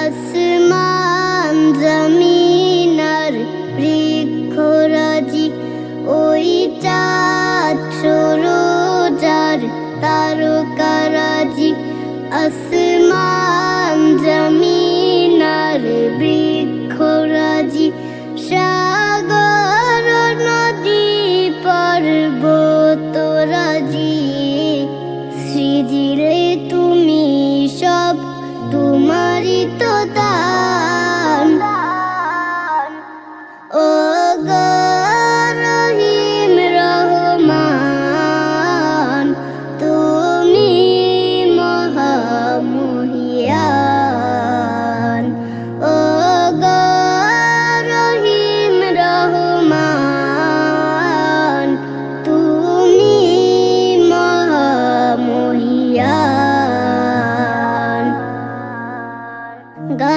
আসমান জমিনার বৃক্ষরাজি ওই চাঁদ তারকারাজি। আসমান জমিনার বৃক্ষরাজি সাগর নদী পর্বতরাজি। সৃজিলে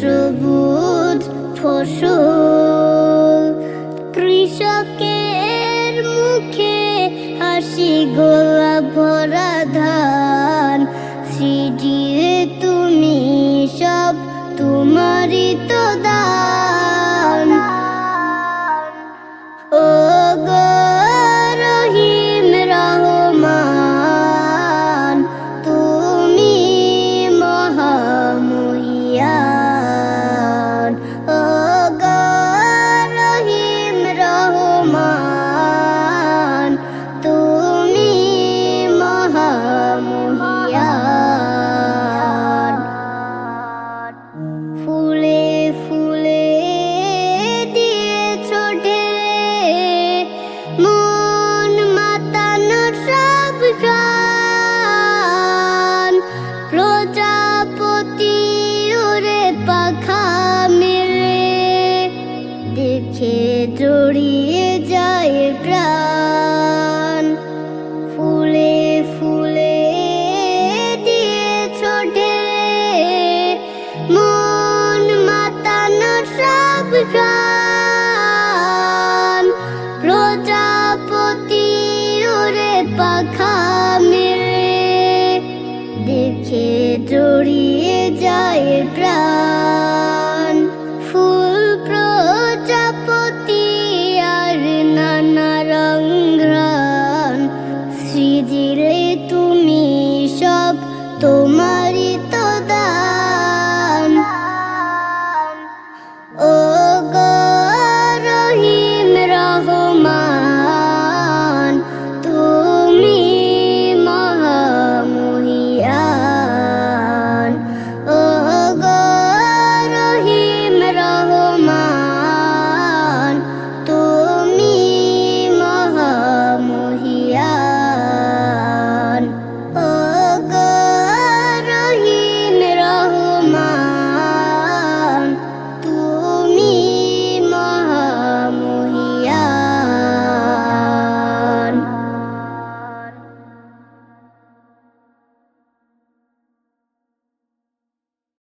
সবুজ ফসল। কৃষকের মুখে হাসি গোলা জড়িয়ে যায় প্রাণ। ফুলে ফুলে দিয়ে ছোটে। মন মাতানো সব গান। তোমারি